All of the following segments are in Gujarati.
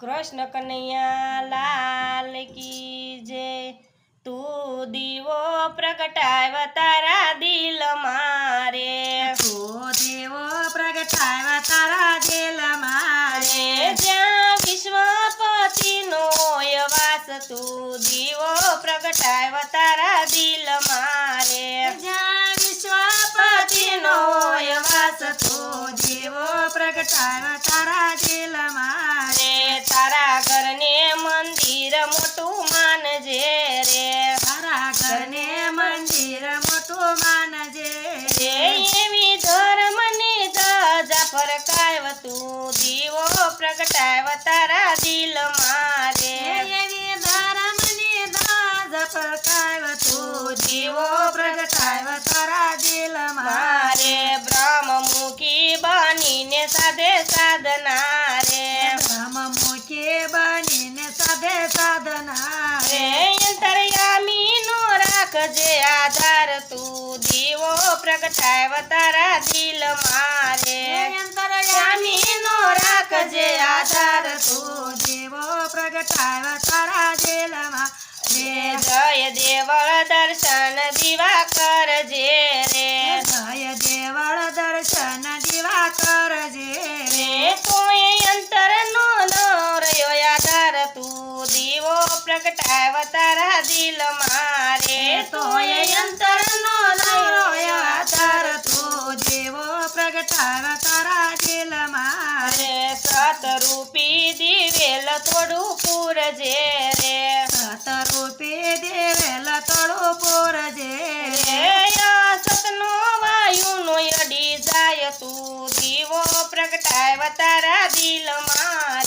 કૃષ્ણ કનૈયા લાલ કી જય તું દીવો પ્રગટાવ તારા દિલ મારે. તો દીવો પ્રગટાવ તારા દિલ મારે. જ્યાં વિશ્વપતિનો વાસ તું દીવો પ્રગટાવ તારા દિલ મારે. જ્યાં વિશ્વપતિનો વાસ તું દીવો પ્રગટાવ તારા તું દીવો પ્રગટાવ તારા દિલ મારે. એવી ધર્મની દાજ પ્રકાવ તું દીવો પ્રગટાવ્યા તારા દિલ મારે મારે. બ્રહ્મમુખી બનીને સાધે સાધના રાખજે આધાર તું દીવો પ્રગટાવ તારા દિલ મારે. નો રાખજે આધાર તું દેવો પ્રગટાય તારા દિલમાં રે જય દેવળ દર્શન દીવા કરજે રે. જય દેવળ દર્શન દીવા કરજે રે. તું અંતર નો રહ્યો આધાર તું દીવો પ્રગટાવ તારા દિલ મારે તોય અંતર નો આધાર તો જેવો પ્રગટાવ્યા તારા દિલમાં મારે સતરૂપી દિવેલ થોડું પૂરજે રે. સતરૂપી દેવેલ તળો પોરજે રે. સતનો વાયુ નો અડી જાય તું. દીવો પ્રગટાવ તારા દિલ મારે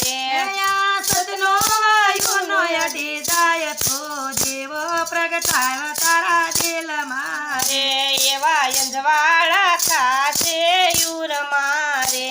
પ્રગટાવ્યા તારા દિલ મારે એવા અંજવાળા થાશે યુર મારે.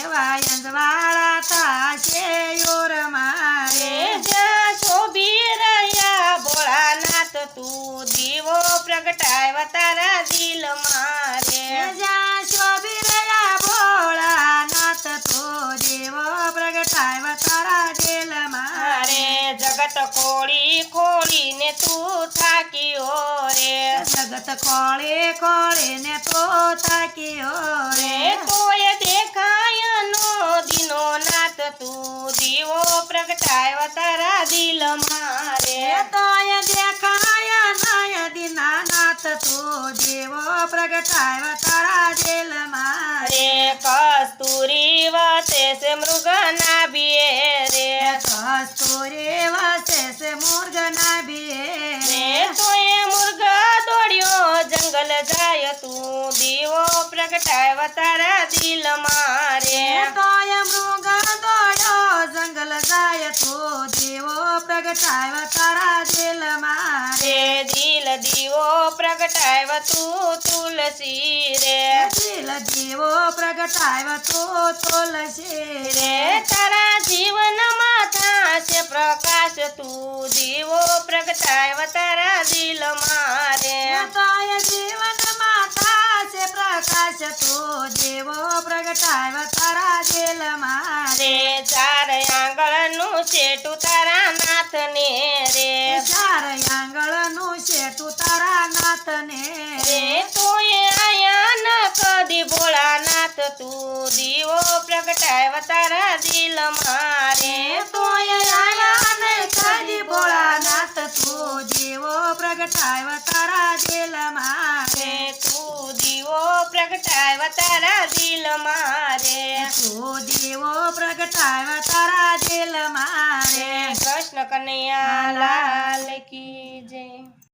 એવા અંજવાળા થાશે યુર મારે. જ્યાં શોભી રહ્યા ભોળાનાથ તું દીવો પ્રગટાવ તારા દિલ મારે. જ્યાં શોભી રહ્યા ભોળાનાથ તું દીવો પ્રગટાવ તારા દિલ મારે જગત ખોળી ખોળીને તું જગત કોળે કોળે ને તો થાક્યો રે. તોય દેખાય નો દિનો નાથ તું દીવો પ્રગટાય તારા દિલ મારે તોય દેખાય નય દીનાનાથ તું દીવો પ્રગટાય તારા દિલ મારે કસ્તુરી વાતે સે મૃગ નાભીએ રે કસ્તુરી વાતે સે મુર્ગ ના રે બિયે જંગલ જાય તું દીવો પ્રગટાવ તારા દિલ મારે. તોય મૃગ દોડો જંગલ જાય તો દીવો પ્રગટાવ્યા તારા દિલ મારે. દિલ દીવો પ્રગટાવ તું તુલસી રે. દિલ દીવો પ્રગટાય તું તુલસી રે. તારા જીવન માથા છે પ્રકાશ તું દીવો તારા દિલ મારે. તોય પ્રકાશ તો દેવો પ્રગટાય તારા દિલમાં રે ચાર આંગળનું છેટું તારા નાથને રે. ચાર આંગળનું શેઠું તારા નાથને રે. તોય આયા ન કદી ભોળાનાથ તું દીવો પ્રગટાય તારા દિલ મારે. આયા દેવો પ્રગટાવ્યા તારા દિલમાં રે તું દીવો પ્રગટાવ તારા દિલ મારે તું દેવો પ્રગટાવ્યા તારા દિલમાં રે કૃષ્ણ કનૈયા લાલ કી